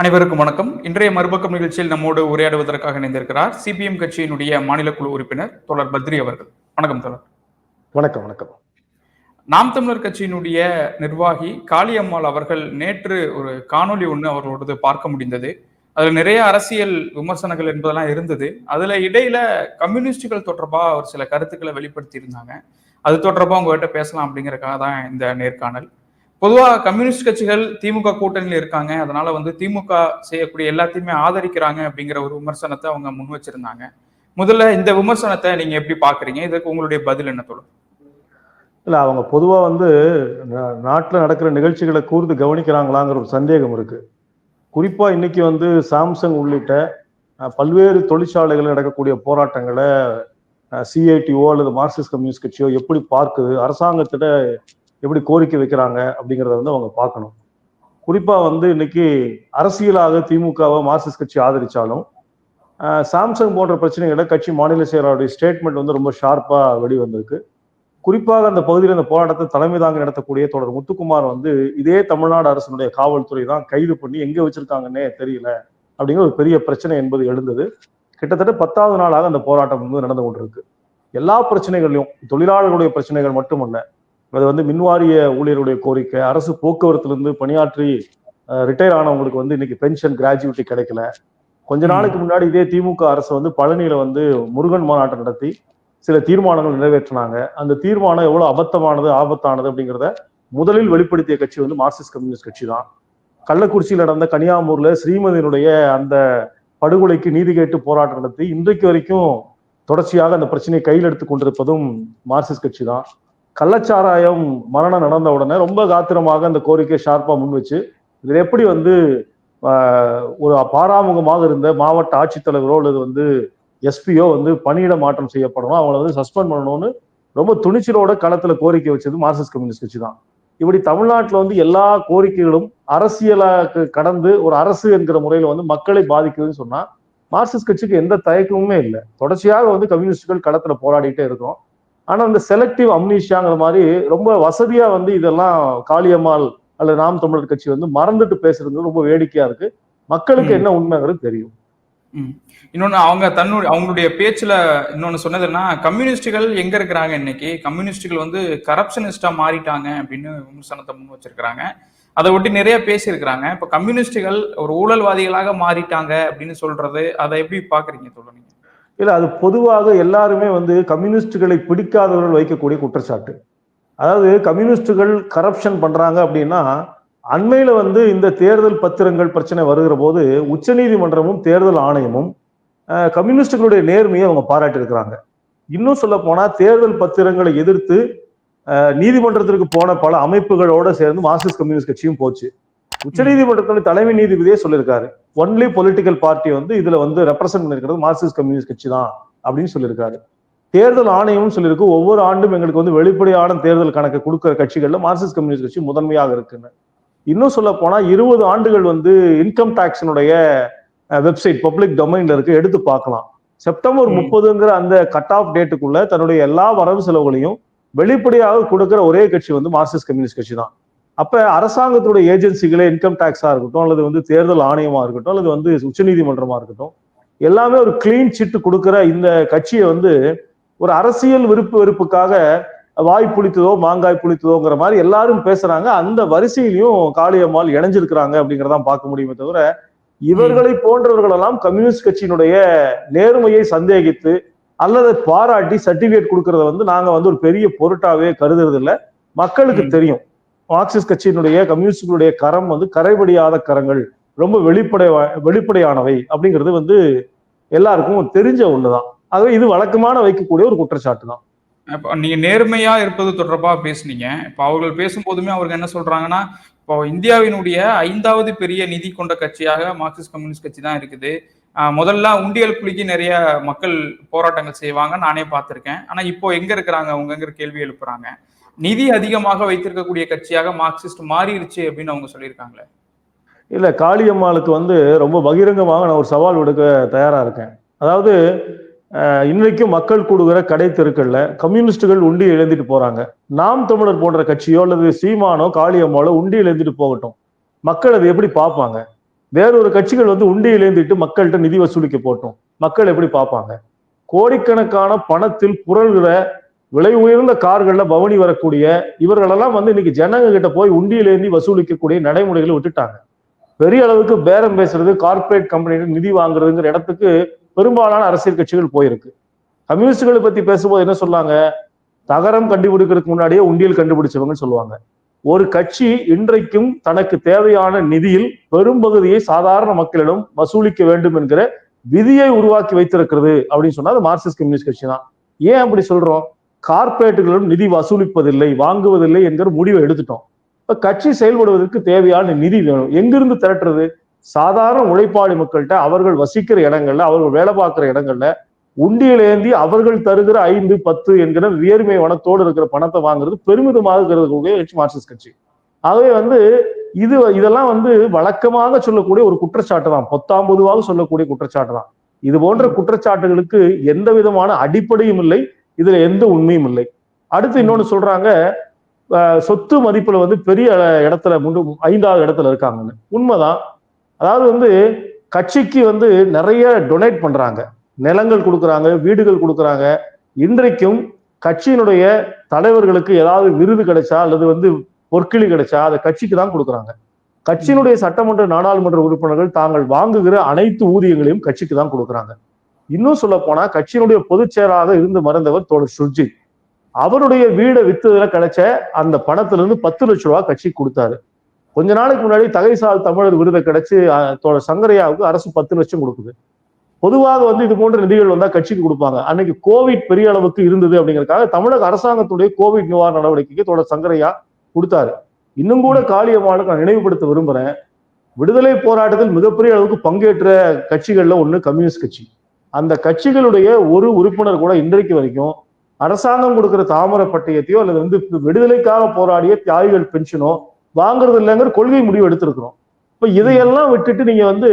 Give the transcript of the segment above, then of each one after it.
அனைவருக்கும் வணக்கம். இன்றைய மறுபக்கம் நிகழ்ச்சியில் நம்மோடு உரையாடுவதற்காக இணைந்திருக்கிறார் சிபிஎம் கட்சியினுடைய மாநில குழு உறுப்பினர் தோழர் பத்ரி அவர்கள். வணக்கம் தோழர். வணக்கம் வணக்கம். நாம் தமிழர் கட்சியினுடைய நிர்வாகி காளியம்மாள் அவர்கள் நேற்று ஒரு காணொளி ஒன்று அவர்களோடது பார்க்க முடிந்தது. அதுல நிறைய அரசியல் விமர்சனங்கள் என்பதெல்லாம் இருந்தது. அதுல இடையில கம்யூனிஸ்டுகள் தொடர்பா ஒரு சில கருத்துக்களை வெளிப்படுத்தி இருந்தாங்க அது தொடர்பா உங்ககிட்ட பேசலாம் அப்படிங்கறக்காக தான் இந்த நேர்காணல். பொதுவாக கம்யூனிஸ்ட் கட்சிகள் திமுக கூட்டணியில் இருக்காங்க. அதனால வந்து திமுக செய்யக்கூடிய எல்லாத்தையுமே ஆதரிக்கிறாங்க அப்படிங்கிற ஒரு விமர்சனத்தை அவங்க முன் வச்சிருந்தாங்க. முதல்ல இந்த விமர்சனத்தை நீங்க எப்படி பாக்குறீங்க? இதுக்கு உங்களுடைய பதில் என்ன சொல்லும் இல்லை அவங்க பொதுவாக வந்து நாட்டில் நடக்கிற நிகழ்ச்சிகளை கூர்ந்து கவனிக்கிறாங்களாங்கிற ஒரு சந்தேகம் இருக்கு. குறிப்பாக இன்னைக்கு வந்து சாம்சங் உள்ளிட்ட பல்வேறு தொழிற்சாலைகளில் நடக்கக்கூடிய போராட்டங்களை சிஐடிஓ அல்லது மார்க்சிஸ்ட் கம்யூனிஸ்ட் கட்சியோ எப்படி பார்க்குது? அரசாங்கத்திட்ட எப்படி கோரிக்கை வைக்கிறாங்க அப்படிங்கிறத வந்து அவங்க பார்க்கணும். குறிப்பாக வந்து இன்னைக்கு அரசியலாக திமுகவை மார்க்சிஸ்ட் கட்சி ஆதரித்தாலும் சாம்சங் போன்ற பிரச்சனைகளை கட்சி மாநில செயலாளருடைய ஸ்டேட்மெண்ட் வந்து ரொம்ப ஷார்ப்பாக வெளிவந்திருக்கு. குறிப்பாக அந்த பகுதியில் இந்த போராட்டத்தை தலைமை தாங்கி நடத்தக்கூடிய தொடர் முத்துக்குமார் வந்து இதே தமிழ்நாடு அரசினுடைய காவல்துறை தான் கைது பண்ணி எங்கே வச்சிருக்காங்கன்னே தெரியல அப்படிங்கிற ஒரு பெரிய பிரச்சனை என்பது எழுந்தது. கிட்டத்தட்ட பத்தாவது நாளாக அந்த போராட்டம் வந்து நடந்து கொண்டிருக்கு. எல்லா பிரச்சனைகளையும் தொழிலாளர்களுடைய பிரச்சனைகள் மட்டுமல்ல அது வந்து மின்வாரிய ஊழியருடைய கோரிக்கை. அரசு போக்குவரத்திலிருந்து பணியாற்றி ரிட்டையர் ஆனவங்களுக்கு வந்து இன்னைக்கு பென்ஷன் கிராஜுவிட்டி கிடைக்கல. கொஞ்ச நாளுக்கு முன்னாடி இதே திமுக அரசு வந்து பழனியில வந்து முருகன் மாநாட்டம் நடத்தி சில தீர்மானங்கள் நிறைவேற்றினாங்க. அந்த தீர்மானம் எவ்வளவு அபத்தமானது ஆபத்தானது அப்படிங்கிறத முதலில் வெளிப்படுத்திய கட்சி வந்து மார்க்சிஸ்ட் கம்யூனிஸ்ட் கட்சி தான். கள்ளக்குறிச்சியில் நடந்த கனியாமூர்ல ஸ்ரீமதியினுடைய அந்த படுகொலைக்கு நீதி கேட்டு போராட்டம் நடத்தி இன்றைக்கு வரைக்கும் தொடர்ச்சியாக அந்த பிரச்சனையை கையில் எடுத்துக் கொண்டிருப்பதும் மார்க்சிஸ்ட் கட்சி தான். கள்ளச்சாராயம் மரணம் நடந்த உடனே ரொம்ப காத்திரமாக அந்த கோரிக்கை ஷார்ப்பாக முன் வச்சு எப்படி வந்து ஒரு பாராமுகமாக இருந்த மாவட்ட ஆட்சித்தலைவரோ அல்லது வந்து எஸ்பியோ வந்து பணியிட மாற்றம் செய்யப்படணும் அவங்கள வந்து சஸ்பெண்ட் பண்ணணும்னு ரொம்ப துணிச்சலோட களத்துல கோரிக்கை வச்சது மார்க்சிஸ்ட் கம்யூனிஸ்ட் கட்சி தான். இப்படி தமிழ்நாட்டில் வந்து எல்லா கோரிக்கைகளும் அரசியலாக்கு கடந்து ஒரு அரசு என்கிற முறையில் வந்து மக்களை பாதிக்குதுன்னு சொன்னா மார்க்சிஸ்ட் கட்சிக்கு எந்த தயக்கமுமே இல்லை. தொடர்ச்சியாக வந்து கம்யூனிஸ்டுகள் களத்துல போராடிட்டே இருக்கோம். ஆனா இந்த செலக்டிவ் அம்னீஷியாங்கிற மாதிரி ரொம்ப வசதியா வந்து இதெல்லாம் காளியம்மாள் அல்லது நாம் தமிழர் கட்சி வந்து மறந்துட்டு பேசுறது ரொம்ப வேடிக்கையா இருக்கு. மக்களுக்கு. என்ன உண்மைங்கிறது தெரியும். ம். இன்னொன்னு அவங்க தன்னுடைய அவங்களுடைய பேச்சுல இன்னொன்னு சொன்னதுன்னா கம்யூனிஸ்டுகள் எங்க இருக்கிறாங்க இன்னைக்கு? கம்யூனிஸ்டுகள் வந்து கரப்ஷனிஸ்டா மாறிட்டாங்க அப்படின்னு விமர்சனத்தை முன் வச்சிருக்கிறாங்க. அதை ஒட்டி நிறைய பேசியிருக்கிறாங்க. இப்ப கம்யூனிஸ்டுகள் ஒரு ஊழல்வாதிகளாக மாறிட்டாங்க அப்படின்னு சொல்றது அதை எப்படி பாக்குறீங்க சொல்லுங்க இல்லை அது பொதுவாக எல்லாருமே வந்து கம்யூனிஸ்டுகளை பிடிக்காதவர்கள் வைக்கக்கூடிய குற்றச்சாட்டு. அதாவது கம்யூனிஸ்டுகள் கரப்ஷன் பண்ணுறாங்க அப்படின்னா அண்மையில் வந்து இந்த தேர்தல் பத்திரங்கள் பிரச்சனை வருகிற போது உச்சநீதிமன்றமும் தேர்தல் ஆணையமும் கம்யூனிஸ்டுகளுடைய நேர்மையை அவங்க பாராட்டியிருக்கிறாங்க. இன்னும் சொல்ல போனால் தேர்தல் பத்திரங்களை எதிர்த்து நீதிமன்றத்திற்கு போன பல அமைப்புகளோட சேர்ந்து மார்க்சிஸ்ட் கம்யூனிஸ்ட் கட்சியும் போச்சு. உச்சநீதிமன்றத்தின் தலைமை நீதிபதியே சொல்லியிருக்காரு. ஒன்லி பொலிட்டிக்கல் பார்ட்டி வந்து இதுல வந்து ரெப்ரசென்ட் பண்ணிருக்கிறது மார்க்சிஸ்ட் கம்யூனிஸ்ட் கட்சி தான் அப்படின்னு சொல்லியிருக்காரு. தேர்தல் ஆணையமும் சொல்லியிருக்கு. ஒவ்வொரு ஆண்டும் எங்களுக்கு வந்து வெளிப்படையான தேர்தல் கணக்கு கொடுக்கிற கட்சிகள்ல மார்க்சிஸ்ட் கம்யூனிஸ்ட் கட்சி முதன்மையாக இருக்குன்னு. இன்னும் சொல்ல போனா இருபது ஆண்டுகள் வந்து இன்கம் டாக்ஸினுடைய வெப்சைட் பப்ளிக் டொமைன்ல இருக்கு. எடுத்து பார்க்கலாம். செப்டம்பர். முப்பதுங்கிற அந்த கட் ஆஃப் டேட்டுக்குள்ள தன்னுடைய எல்லா வரவு செலவுகளையும் வெளிப்படையாக கொடுக்கிற ஒரே கட்சி வந்து மார்க்சிஸ்ட் கம்யூனிஸ்ட் கட்சி தான் அப்ப அரசாங்கத்துடைய ஏஜென்சிகளே இன்கம் டாக்ஸா இருக்கட்டும் அல்லது வந்து தேர்தல் ஆணையமா இருக்கட்டும் அல்லது வந்து உச்சநீதிமன்றமா இருக்கட்டும் எல்லாமே ஒரு கிளீன் சிட்டு கொடுக்கிற இந்த கட்சியை வந்து ஒரு அரசியல் விருப்பு வெறுப்புக்காக வாய் புளித்ததோ மாங்காய் புளித்ததோங்கிற மாதிரி எல்லாரும் பேசுறாங்க. அந்த வரிசையிலையும் காளியம்மாள் இணைஞ்சிருக்கிறாங்க அப்படிங்கிறதான் பார்க்க முடியுமே தவிர இவர்களை போன்றவர்களெல்லாம் கம்யூனிஸ்ட் கட்சியினுடைய நேர்மையை சந்தேகித்து அல்லது பாராட்டி சர்டிபிகேட் கொடுக்கறத வந்து நாங்க வந்து ஒரு பெரிய பொருட்டாவே கருதுறது இல்ல மக்களுக்கு. தெரியும். மார்க்சிஸ்ட் கட்சியினுடைய கம்யூனிஸ்டுகளுடைய கரம் வந்து கரைபடியாத கரங்கள் ரொம்ப வெளிப்படை வெளிப்படையானவை அப்படிங்கிறது வந்து எல்லாருக்கும் தெரிஞ்ச ஒண்ணுதான். ஆகவே இது வழக்கமான வைக்கக்கூடிய ஒரு குற்றச்சாட்டு தான். இப்போ நீங்க நேர்மையா இருப்பது தொடர்பா பேசுனீங்க. இப்போ அவர்கள் பேசும்போதுமே அவர்கள் என்ன சொல்றாங்கன்னா இப்போ இந்தியாவினுடைய ஐந்தாவது பெரிய நிதி கொண்ட கட்சியாக மார்க்சிஸ்ட் கம்யூனிஸ்ட் கட்சி தான் இருக்குது. முதல்ல உண்டியல் குலுக்கி நிறைய மக்கள் போராட்டங்கள் செய்வாங்க நானே பார்த்துருக்கேன். ஆனா இப்போ எங்க இருக்கிறாங்க? அவங்கங்கிற கேள்வி எழுப்புறாங்க? நிதி அதிகமாக வைத்திருக்கக்கூடிய கட்சியாக மார்க்சிஸ்ட் மாறிடுச்சு அப்படின்னு அவங்க சொல்லியிருக்காங்களே. இல்ல காளியம்மாளுக்கு வந்து ரொம்ப பகிரங்கமாக நான் ஒரு சவால் விடுக்க தயாரா இருக்கேன். அதாவது இன்றைக்கும் மக்கள் கூடுகிற கடை தெருக்கள்ல கம்யூனிஸ்டுகள் உண்டி எழுந்திட்டு போறாங்க. நாம் தமிழர் போன்ற கட்சியோ அல்லது சீமானோ காளியம்மாளோ உண்டி எழுந்திட்டு போகட்டும். மக்கள் அதை எப்படி பார்ப்பாங்க? வேறொரு கட்சிகள் வந்து உண்டியிலேந்துட்டு மக்கள்கிட்ட நிதி வசூலிக்க போட்டோம் மக்கள் எப்படி பார்ப்பாங்க? கோடிக்கணக்கான பணத்தில் புரள்கிற விலை உயர்ந்த கார்களில் பவனி வரக்கூடிய இவர்களெல்லாம் வந்து இன்னைக்கு ஜனங்க கிட்ட போய் உண்டியிலேந்தி வசூலிக்கக்கூடிய நடைமுறைகளை விட்டுட்டாங்க. பெரிய அளவுக்கு பேரம் பேசுறது கார்ப்பரேட் கம்பெனிகள் நிதி வாங்குறதுங்கிற இடத்துக்கு பெரும்பாலான அரசியல் கட்சிகள் போயிருக்கு. கம்யூனிஸ்டுகளை பத்தி பேசும்போது என்ன சொல்லாங்க? தகரம் கண்டுபிடிக்கிறதுக்கு முன்னாடியே உண்டியல் கண்டுபிடிச்சவங்கன்னு சொல்லுவாங்க. ஒரு கட்சி இன்றைக்கும் தனக்கு தேவையான நிதியில் பெரும்பகுதியை சாதாரண மக்களிடம் வசூலிக்க வேண்டும் என்கிற விதியை உருவாக்கி வைத்திருக்கிறது அப்படின்னு சொன்னா அது மார்க்சிஸ்ட் கம்யூனிஸ்ட் கட்சி தான். ஏன் அப்படி சொல்றோம்? கார்ப்பரேட்டுகளிடம் நிதி வசூலிப்பதில்லை வாங்குவதில்லை என்கிற முடிவை எடுத்துட்டோம். இப்ப கட்சி செயல்படுவதற்கு தேவையான நிதி வேணும். எங்கிருந்து திரட்டுறது? சாதாரண உழைப்பாளி மக்கள்கிட்ட அவர்கள் வசிக்கிற இடங்கள்ல அவர்கள் வேலை பார்க்கிற இடங்கள்ல உண்டியிலேந்தி அவர்கள் தருகிற ஐந்து பத்து என்கிற வியர்மை வனத்தோடு இருக்கிற பணத்தை வாங்குறது பெருமிதமாக இருக்கிறது கட்சி மார்க்சிஸ்ட் கட்சி. ஆகவே வந்து இது இதெல்லாம் வந்து வழக்கமாக சொல்லக்கூடிய ஒரு குற்றச்சாட்டு தான். பொத்தாம் பொதுவாக சொல்லக்கூடிய குற்றச்சாட்டு தான். இது போன்ற குற்றச்சாட்டுகளுக்கு எந்த விதமான அடிப்படையும் இல்லை. இதுல எந்த உண்மையும் இல்லை. அடுத்து இன்னொன்னு சொல்றாங்க சொத்து மதிப்புல வந்து பெரிய இடத்துல முண்டு ஐந்தாவது இடத்துல இருக்காங்கன்னு. உண்மைதான். அதாவது வந்து கட்சிக்கு வந்து நிறைய டொனேட் பண்றாங்க. நிலங்கள் கொடுக்குறாங்க வீடுகள் கொடுக்குறாங்க. இன்றைக்கும் கட்சியினுடைய தலைவர்களுக்கு ஏதாவது விருது கிடைச்சா அல்லது வந்து பொற்கிளி கிடைச்சா அதை கட்சிக்கு தான் கொடுக்குறாங்க. கட்சியினுடைய சட்டமன்ற நாடாளுமன்ற உறுப்பினர்கள் தாங்கள் வாங்குகிற அனைத்து ஊதியங்களையும் கட்சிக்கு தான் கொடுக்குறாங்க. இன்னும் சொல்ல போனா கட்சியினுடைய பொதுச் இருந்து மறந்தவர் தோழர் சுர்ஜித். அவருடைய வீடை வித்ததுல கிடைச்ச அந்த பணத்துல இருந்து பத்து லட்சம் ரூபாய் கட்சி கொடுத்தாரு. கொஞ்ச நாளைக்கு முன்னாடி தகைசால் தமிழர் விருதை கிடைச்சு தோழர் சங்கரையாவுக்கு அரசு பத்து லட்சம் கொடுக்குது. பொதுவாக வந்து இது போன்ற நிதிகள் வந்தா கட்சிக்கு கொடுப்பாங்க. அன்னைக்கு கோவிட் பெரிய அளவுக்கு இருந்தது அப்படிங்கறதுக்காக தமிழக அரசாங்கத்துடைய கோவிட் நிவாரண நடவடிக்கைக்கு தோழர் சங்கரையா கொடுத்தாரு. இன்னும் கூட காளியம்மாளுக்கு நான் நினைவுபடுத்த விரும்புறேன். விடுதலை போராட்டத்தில் மிகப்பெரிய அளவுக்கு பங்கேற்ற கட்சிகள்ல ஒண்ணு கம்யூனிஸ்ட் கட்சி. அந்த கட்சிகளுடைய ஒரு உறுப்பினர் கூட இன்றைக்கு வரைக்கும் அரசாங்கம் கொடுக்கிற தாமர பட்டயத்தையோ அல்லது வந்து விடுதலைக்காக போராடிய தியாகிகள் பென்ஷனோ வாங்குறது இல்லைங்கிற கொள்கை முடிவு எடுத்திருக்கிறோம். இப்ப இதையெல்லாம் விட்டுட்டு நீங்க வந்து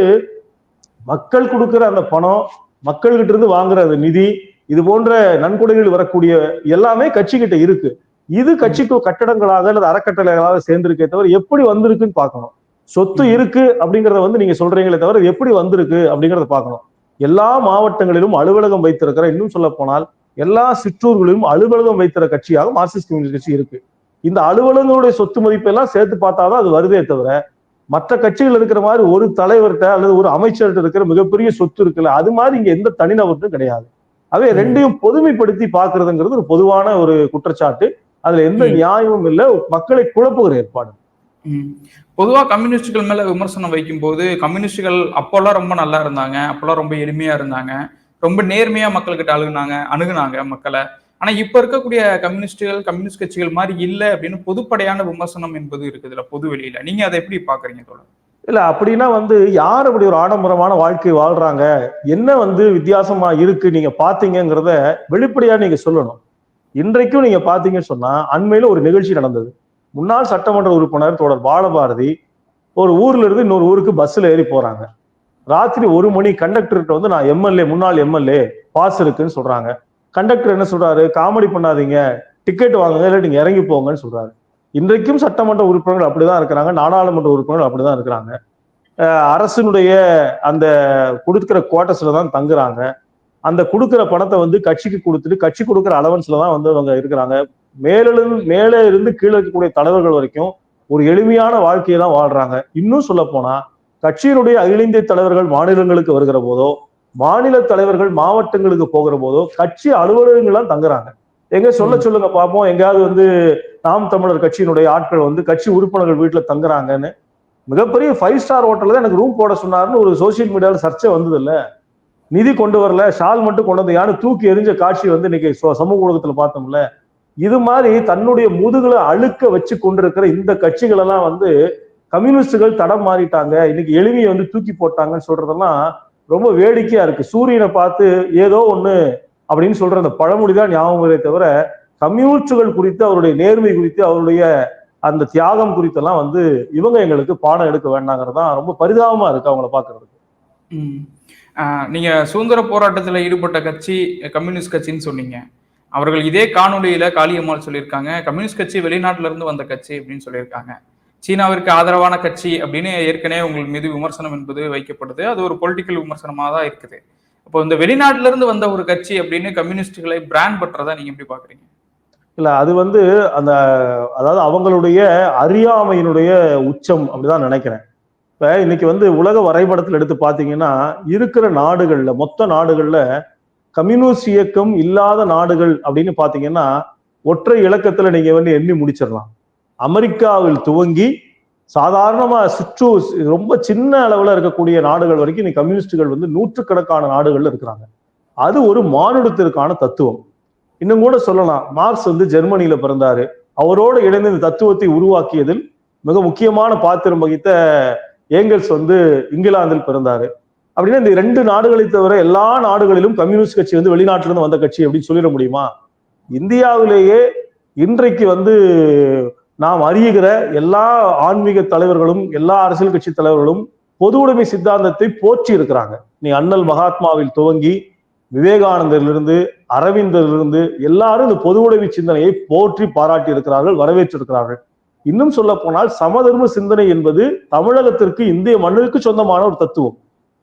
மக்கள் கொடுக்கிற அந்த பணம் மக்கள்கிட்ட இருந்து வாங்குற அந்த நிதி இது போன்ற நன்கொடைகள் வரக்கூடிய எல்லாமே கட்சி கிட்ட இருக்கு. இது கட்சிக்கு கட்டடங்களாக அல்லது அறக்கட்டளைகளாக சேர்ந்திருக்கே தவிர எப்படி வந்திருக்குன்னு பார்க்கணும். சொத்து. இருக்கு அப்படிங்கறத வந்து நீங்க சொல்றீங்களே தவிர எப்படி வந்திருக்கு அப்படிங்கறத பார்க்கணும். எல்லா மாவட்டங்களிலும் அலுவலகம் வைத்திருக்கிற இன்னும் சொல்ல போனால் எல்லா சிற்றூர்களிலும் அலுவலகம் வைத்திருக்கிற கட்சியாக மார்க்சிஸ்ட் கம்யூனிஸ்ட் கட்சி இருக்கு. இந்த அலுவலகங்களுடைய சொத்து மதிப்பெல்லாம் சேர்த்து பார்த்தாதான் அது வருதே தவிர மற்ற கட்சிகள் இருக்கிற மாதிரி ஒரு தலைவர்கிட்ட அல்லது ஒரு அமைச்சர்கிட்ட இருக்கிற மிகப்பெரிய சொத்து இருக்குல்ல அது மாதிரி இங்க எந்த தனிநபர்கிட்டும் கிடையாது. அவே. ரெண்டையும் பொதுமைப்படுத்தி பார்க்கிறதுங்கிறது ஒரு பொதுவான ஒரு குற்றச்சாட்டு. அதுல எந்த. நியாயமும் இல்லை. மக்களை குழப்புகிற ஏற்பாடு. ம். கம்யூனிஸ்டுகள் மேல விமர்சனம் வைக்கும்போது கம்யூனிஸ்டுகள் அப்போல்லாம் ரொம்ப நல்லா இருந்தாங்க அப்போல்லாம் ரொம்ப எளிமையா இருந்தாங்க ரொம்ப நேர்மையா மக்கள்கிட்ட அழுகுனாங்க அணுகுனாங்க மக்களை. ஆனா இப்ப இருக்கக்கூடிய கம்யூனிஸ்டுகள் கம்யூனிஸ்ட் கட்சிகள் மாதிரி இல்ல அப்படின்னு பொதுப்படையான விமர்சனம் என்பது இருக்குதுல பொது வெளியில. நீங்க அதை எப்படி பாக்குறீங்க தோழர்? இல்ல அப்படின்னா வந்து யார் அப்படி ஒரு ஆடம்பரமான வாழ்க்கை வாழ்றாங்க? என்ன வந்து வித்தியாசமா இருக்கு நீங்க பாத்தீங்கிறத வெளிப்படையா நீங்க சொல்லணும். இன்றைக்கும் நீங்க பாத்தீங்கன்னு சொன்னா அண்மையில ஒரு நிகழ்ச்சி நடந்தது. முன்னாள் சட்டமன்ற உறுப்பினர் தொடர் பாலபாரதி ஒரு ஊர்ல இருந்து இன்னொரு ஊருக்கு பஸ்ல ஏறி போறாங்க. ராத்திரி ஒரு மணி கண்டக்டர்கிட்ட வந்து நான் எம்எல்ஏ முன்னாள் எம்எல்ஏ பாஸ் இருக்குன்னு சொல்றாங்க. கண்டக்டர் என்ன சொல்றாரு? காமெடி பண்ணாதீங்க. டிக்கெட் வாங்குங்க. இல்லை நீங்க இறங்கி போங்கன்னு சொல்றாரு. இன்றைக்கும் சட்டமன்ற உறுப்பினர்கள் அப்படிதான் இருக்கிறாங்க. நாடாளுமன்ற உறுப்பினர்கள் அப்படிதான் இருக்கிறாங்க. அரசினுடைய அந்த கொடுக்கிற குவார்டர்ஸ்ல தான் தங்குறாங்க. அந்த கொடுக்குற பணத்தை வந்து கட்சிக்கு கொடுத்துட்டு கட்சி கொடுக்குற அலவன்ஸ்ல தான் வந்து அவங்க இருக்கிறாங்க. மேலிருந்து மேலே இருந்து கீழே இருக்கக்கூடிய தலைவர்கள் வரைக்கும் ஒரு எளிமையான வாழ்க்கையை தான் வாழ்றாங்க. இன்னும் சொல்ல போனா கட்சியினுடைய அகில இந்திய தலைவர்கள் மாநிலங்களுக்கு வருகிற போதோ மாநில தலைவர்கள் மாவட்டங்களுக்கு போகிற போதோ கட்சி அலுவலகங்கள்லாம் தங்குறாங்க. எங்க சொல்ல சொல்லுங்க பார்ப்போம் எங்கேயாவது வந்து நாம் தமிழர் கட்சியினுடைய ஆட்கள் வந்து கட்சி உறுப்பினர்கள் வீட்டுல தங்குறாங்கன்னு மிகப்பெரிய ஃபைவ் ஸ்டார் ஹோட்டல்ல எனக்கு ரூம் போட சொன்னாருன்னு ஒரு சோசியல் மீடியால சர்ச்சை வந்தது இல்ல நிதி கொண்டு வரல ஷால் மட்டும் கொண்டு வந்து யாரும் தூக்கி எரிஞ்ச காட்சி வந்து இன்னைக்கு சமூக ஊடகத்துல பார்த்தோம்ல. இது மாதிரி தன்னுடைய முதுகுல அழுக்க வச்சு கொண்டிருக்கிற இந்த கட்சிகள் எல்லாம் வந்து கம்யூனிஸ்டுகள் தடம் மாறிட்டாங்க. இன்னைக்கு எளிமையை வந்து தூக்கி போட்டாங்கன்னு சொல்றதெல்லாம் ரொம்ப வேடிக்கையா இருக்கு. சூரியனை பார்த்து ஏதோ ஒண்ணு அப்படின்னு சொல்ற அந்த பழமொழிதான் ஞாபகம் வருதே தவிர கம்யூனிஸ்டுகள் குறித்து அவருடைய நேர்மை குறித்து அவருடைய அந்த தியாகம் குறித்தெல்லாம் வந்து இவங்க எங்களுக்கு பாடம் எடுக்க வேண்டாங்கிறது தான் ரொம்ப பரிதாபமா இருக்கு அவங்கள பாக்குறதுக்கு நீங்க சுதந்திர போராட்டத்துல ஈடுபட்ட கட்சி கம்யூனிஸ்ட் கட்சின்னு சொன்னீங்க. அவர்கள் இதே காணொலியில காளியம்மாள் சொல்லியிருக்காங்க கம்யூனிஸ்ட் கட்சி வெளிநாட்டுல இருந்து வந்த கட்சி அப்படின்னு சொல்லியிருக்காங்க. சீனாவிற்கு ஆதரவான கட்சி அப்படின்னு ஏற்கனவே உங்கள் மீது விமர்சனம் என்பது வைக்கப்படுது. அது ஒரு பொலிட்டிக்கல் விமர்சனமாக தான் இருக்குது. அப்போ இந்த வெளிநாட்டுல இருந்து வந்த ஒரு கட்சி அப்படின்னு கம்யூனிஸ்டுகளை பிராண்ட் பண்றதா நீங்க எப்படி பாக்குறீங்க? இல்ல அது வந்து அந்த அதாவது அவங்களுடைய அறியாமையினுடைய உச்சம் அப்படிதான் நினைக்கிறேன். இப்ப இன்னைக்கு வந்து உலக வரைபடத்தில் எடுத்து பாத்தீங்கன்னா இருக்கிற நாடுகள்ல மொத்த நாடுகள்ல கம்யூனிஸ்ட் இயக்கம் இல்லாத நாடுகள் அப்படின்னு பாத்தீங்கன்னா ஒற்றை இலக்கத்துல நீங்க வந்து எண்ணி முடிச்சிடலாம். அமெரிக்காவில் துவங்கி சாதாரணமா சுற்று ரொம்ப சின்ன அளவுல இருக்கக்கூடிய நாடுகள் வரைக்கும் இன்னைக்கு கம்யூனிஸ்டுகள் வந்து நூற்றுக்கணக்கான நாடுகள்ல இருக்கிறாங்க. அது ஒரு மானுடத்திற்கான தத்துவம். இன்னும் கூட சொல்லலாம் மார்க்ஸ் வந்து ஜெர்மனியில பிறந்தாரு. அவரோடு இணைந்து இந்த தத்துவத்தை உருவாக்கியதில் மிக முக்கியமான பாத்திரம் வகித்த ஏங்கல்ஸ் வந்து இங்கிலாந்தில் பிறந்தாரு. அப்படின்னா இந்த ரெண்டு நாடுகளை தவிர எல்லா நாடுகளிலும் கம்யூனிஸ்ட் கட்சி வந்து வெளிநாட்டிலிருந்து வந்த கட்சி அப்படின்னு சொல்லிட முடியுமா? இந்தியாவிலேயே இன்றைக்கு வந்து நாம் அறியுகிற எல்லா ஆன்மீக தலைவர்களும் எல்லா அரசியல் கட்சி தலைவர்களும் பொது உடைமை சித்தாந்தத்தை போற்றி இருக்கிறாங்க. நீ அண்ணல் மகாத்மாவில் துவங்கி விவேகானந்தரிலிருந்து அரவிந்தரிலிருந்து எல்லாரும் இந்த பொது உடைமை சிந்தனையை போற்றி பாராட்டி இருக்கிறார்கள் வரவேற்றிருக்கிறார்கள். இன்னும் சொல்ல போனால் சமதர்ம சிந்தனை என்பது தமிழகத்திற்கு இந்திய மண்ணிற்கு சொந்தமான ஒரு தத்துவம்.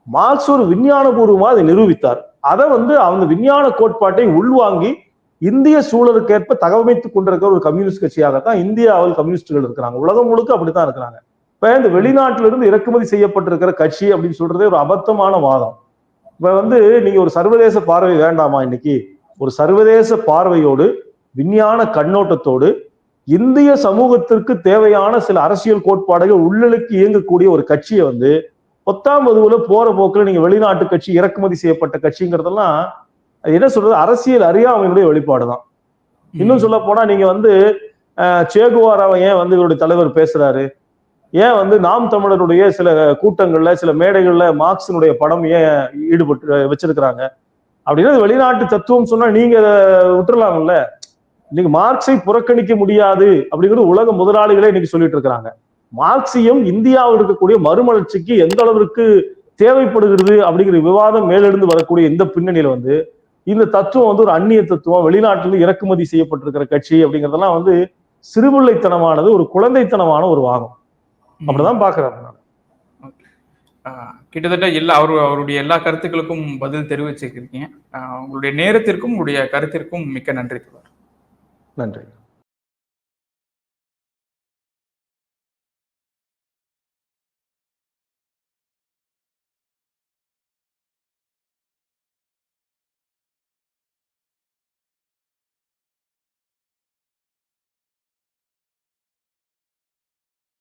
மார்க்ஸ் ஒரு விஞ்ஞானபூர்வமா அதை நிரூபித்தார். அதை வந்து அவங்க விஞ்ஞான கோட்பாட்டை உள்வாங்கி இந்திய சூழலுக்கேற்ப தகவமைத்துக் கொண்டிருக்கிற ஒரு கம்யூனிஸ்ட் கட்சியாகத்தான் இந்தியாவில் கம்யூனிஸ்டுகள் இருக்கிறாங்க. உலகம் முழுக்க அப்படித்தான் இருக்கிறாங்க. இப்ப இந்த வெளிநாட்டிலிருந்து இறக்குமதி செய்யப்பட்டிருக்கிற கட்சி அப்படின்னு சொல்றதே ஒரு அபத்தமான வாதம். இப்ப வந்து நீங்க ஒரு சர்வதேச பார்வை வேண்டாமா இன்னைக்கு? ஒரு சர்வதேச பார்வையோடு விஞ்ஞான கண்ணோட்டத்தோடு இந்திய சமூகத்திற்கு தேவையான சில அரசியல் கோட்பாடுகள் உள்ளலுக்கு இயங்கக்கூடிய ஒரு கட்சியை வந்து பத்தாம் பொதுவுல போற போக்குல நீங்க வெளிநாட்டு கட்சி இறக்குமதி செய்யப்பட்ட கட்சிங்கிறதெல்லாம் அது என்ன சொல்றது? அரசியல் அறியாமையினுடைய வெளிப்பாடுதான். இன்னும் சொல்ல போனா நீங்க வந்து சேகுவாராவை ஏன் வந்து இவருடைய தலைவர் பேசுறாரு? ஏன் வந்து நாம் தமிழருடைய சில கூட்டங்கள்ல சில மேடைகள்ல மார்க்சினுடைய படம் ஏன் ஈடுபட்டு வச்சிருக்கிறாங்க? அப்படின்னா வெளிநாட்டு தத்துவம் சொன்னா நீங்க விட்டுறலாம்ல. நீங்க மார்க்ஸை புறக்கணிக்க முடியாது அப்படிங்கிறது உலக முதலாளிகளே இன்னைக்கு சொல்லிட்டு இருக்கிறாங்க. மார்க்சியம் இந்தியாவில் இருக்கக்கூடிய மறுமலர்ச்சிக்கு எந்த அளவிற்கு தேவைப்படுகிறது அப்படிங்கிற விவாதம் மேலெழுந்து வரக்கூடிய இந்த பின்னணியில வந்து இந்த தத்துவம் வந்து ஒரு அந்நிய தத்துவம் வெளிநாட்டிலிருந்து இறக்குமதி செய்யப்பட்டிருக்கிற கட்சி அப்படிங்கிறதெல்லாம் வந்து சிறுபிள்ளைத்தனமானது ஒரு குழந்தைத்தனமான ஒரு வாதம். அப்படிதான் பாக்குறேன் கிட்டத்தட்ட எல்லா அவரு அவருடைய எல்லா கருத்துக்களுக்கும் பதில் தெரிவிச்சிருக்கீங்க. உங்களுடைய நேரத்திற்கும் உங்களுடைய கருத்திற்கும் மிக்க நன்றி நன்றி.